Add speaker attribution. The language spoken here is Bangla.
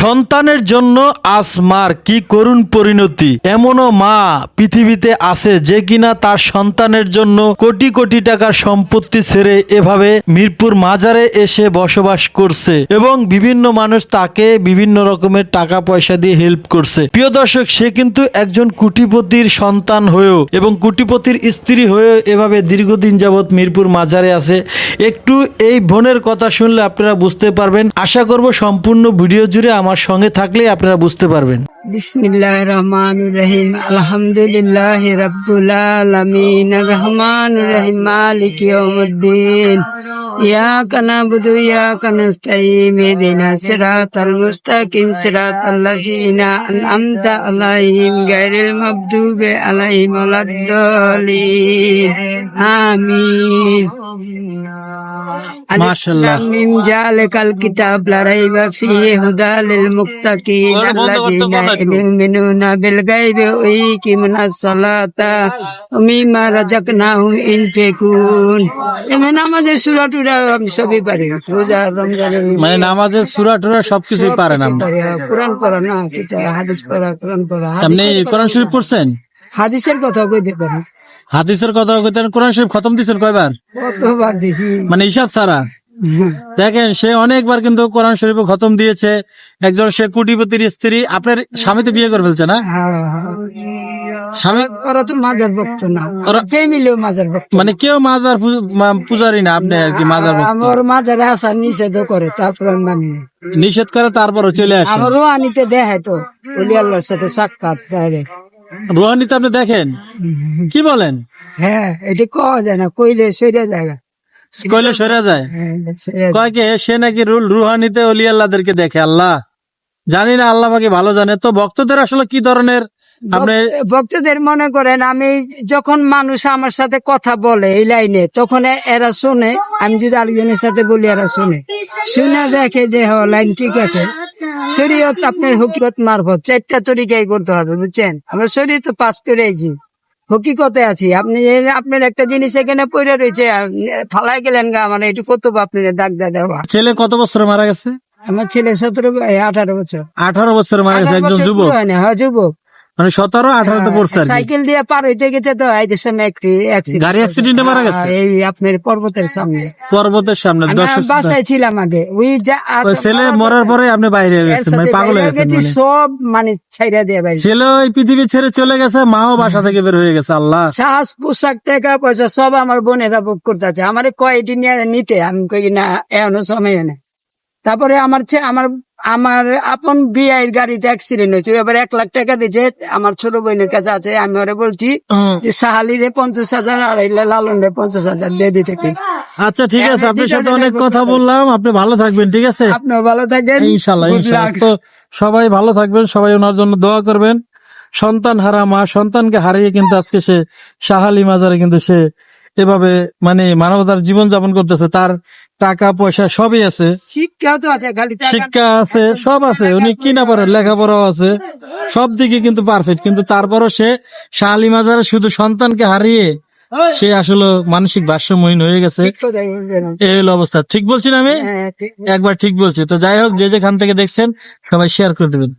Speaker 1: সন্তানের জন্য আসমার কি করুণ পরিণতি? এমনও মা পৃথিবীতে আছে যে কিনা তার সন্তানের জন্য কোটি কোটি টাকার সম্পত্তি ছেড়ে এভাবে মিরপুর মাজারে এসে বসবাস করছে এবং বিভিন্ন মানুষ তাকে বিভিন্ন রকমের টাকা পয়সা দিয়ে হেল্প করছে। প্রিয় দর্শক, সে কিন্তু একজন কুটিপতির সন্তান হয়েও এবং কুটিপতির স্ত্রী হয়েও এভাবে দীর্ঘদিন যাবৎ মিরপুর মাজারে আছে। একটু এই বোনের কথা শুনলে আপনারা বুঝতে পারবেন। আশা করব সম্পূর্ণ ভিডিও জুড়ে আমার সঙ্গে থাকলে আপনারা বুঝতে পারবেন।
Speaker 2: বিসমিল্লাহ রহমান রহিম, আলহামদুলিল্লাহ রব্বুল রহমান রহিম, মালিক ইয়াউমিদ্দিন। ইয়াকা নাবুদু, ইয়াকা নাস্তাইন ইহদিনা সিরাতাল মুস্তাকিম, সিরাতাল লাযিনা আন'আমতা আলাইহিম গায়রিল মাগদুবি আলাইহিম আমিন। মিম কিতাব, লা রাইবা ফিহি হুদা এমন নামাজের সূরা টুরা আমি সবই পারি রোজা রমজানের
Speaker 1: মানে নামাজের সুরা টুরা সবকিছুই পারেন
Speaker 2: হ্যাঁ, কোরআন পড়া না কিতা হাদিস পড়া কোরআন পড়া।
Speaker 1: আপনি কোরআন শরীফ পড়ছেন?
Speaker 2: হাদিসের কথা কইতে পারি।
Speaker 1: হাদিসের কথা কইতেন কোরআন শরীফ খতম দিছেন কয়বার?
Speaker 2: কতবার দিছি?
Speaker 1: মানে হিসাব ছাড়া। দেখেন সে অনেকবার কিন্তু কোরআন শরীফ খতম দিয়েছে। একজন সে কুটিপতির স্ত্রী আপনার স্বামী তো বিয়ে করে ফেলছে না। স্বামী
Speaker 2: ওরা তো মাজার ভক্ত না। ফ্যামিলিও মাজার ভক্ত
Speaker 1: মানে কেউ মাজার পূজারি না আপনি আর কি মাজার
Speaker 2: আমার মাজারে আসার নিষেধ করে তারপর মানি।
Speaker 1: নিষেধ করে তারপরও চলে আসে।
Speaker 2: আমারও আনিতে দেখায় তো অলি আল্লাহর সাথে সাক্ষাৎ ডাইরেক্ট
Speaker 1: রোহানিতে আপনি দেখেন? কি বলেন?
Speaker 2: হ্যাঁ এটা কওয়া যায় না কইলে সেটা জায়গা
Speaker 1: কইলে সরে যায়। কয় কে? সে নাকি রুল রুহানিতে অলি আল্লাহদেরকে দেখে আল্লাহ। জানি না আল্লাহ ভালো জানে। তো ভক্তদের আসলে কি ধরনের? আপনি
Speaker 2: ভক্তদের মনে করেন আমি যখন মানুষ আমার সাথে কথা বলে এই লাইনে তখন এরা শুনে আমি যদি আরেকজনের সাথে বলি এরা শুনে। শুনে দেখে যে হ লাইন ঠিক আছে। শরীয়ত আপনার হকিকত মারফত চারটা তরিকাই করতে হবে বুঝছেন? আমরা শরীর তো পাস করেছি। হকিকতে আছি। আপনি আপনার একটা জিনিস এখানে পড়ে রয়েছে ফালাই গেলেন গা মানে এটু কত আপনি ডাক দেওয়া।
Speaker 1: ছেলে কত বছর মারা গেছে?
Speaker 2: আমার ছেলে সতেরো আঠারো বছর।
Speaker 1: আঠারো বছর মারা গেছে একজন যুবক?
Speaker 2: হয় হ্যাঁ যুবক।
Speaker 1: মানে সতেরো আঠারোতে পড়ছে
Speaker 2: সাইকেল দিয়ে পার হইতে গেছে তো যে সামনে একটি
Speaker 1: গাড়ি অ্যাক্সিডেন্টে মারা গেছে?
Speaker 2: হ্যাঁ, এই আপনার পর্বতের সামনে।
Speaker 1: পর্বতের সামনে
Speaker 2: বাসায় ছিলাম আগে। ওই যা
Speaker 1: ছেলে মরার পরে আপনি বাইরে হয়ে গেছেন মানে পাগল হয়ে
Speaker 2: বাইরে
Speaker 1: গেছেন মানে।
Speaker 2: সব মানে ছাইরা দিয়ে ভাই
Speaker 1: ছেলে ওই পৃথিবী ছেড়ে চলে গেছে মাও বাসা থেকে বের হয়ে গেছে আল্লাহ।
Speaker 2: শ্বাস পোশাক টাকা পয়সা সব আমার বোনেরা বুক করতেছে। আমার কয়টি নিয়ে নিতে আমি কই না এখনও সময় নেই। তারপরে আমার আমার আমার আপন বিয়ের গাড়িতে অ্যাক্সিডেন্ট হয়েছে এবার এক লাখ টাকা দিয়েছে আমার ছোট বোনের কাছে আছে আমি ওরে বলছি। যে সাহালিরে পঞ্চাশ হাজার আর লালন রে পঞ্চাশ হাজার দিয়ে দিতে।
Speaker 1: আচ্ছা ঠিক আছে
Speaker 2: হ্যাঁ,
Speaker 1: আপনার সাথে অনেক কথা বললাম আপনি ভালো থাকবেন ঠিক আছে?
Speaker 2: আপনিও ভালো থাকবেন
Speaker 1: ইনশাল্লাহ ইনশাল্লাহ তো সবাই ভালো থাকবেন সবাই ওনার জন্য দোয়া করবেন। সন্তান হারা মা সন্তানকে হারিয়ে কিন্তু আজকে সে শাহালি মাজারে কিন্তু সে এভাবে মানে মানবতার জীবন যাপন করতেছে তার টাকা পয়সা সবই আছে।
Speaker 2: শিক্ষাও তো আছে খালি
Speaker 1: শিক্ষা আছে সব আছে। উনি কি না পারেন লেখাপড়াও আছে। সব দিকে কিন্তু পারফেক্ট কিন্তু তারপরও সে শাহালি মাজারে শুধু সন্তানকে হারিয়ে সে আসলে মানসিক ভারসাম্যহীন হয়ে গেছে। এই হলো অবস্থা। ঠিক বলছি না আমি?
Speaker 2: হ্যাঁ,
Speaker 1: একবার ঠিক বলছি। তো যাই হোক যে যেখান থেকে দেখছেন সবাই শেয়ার করে দেবেন।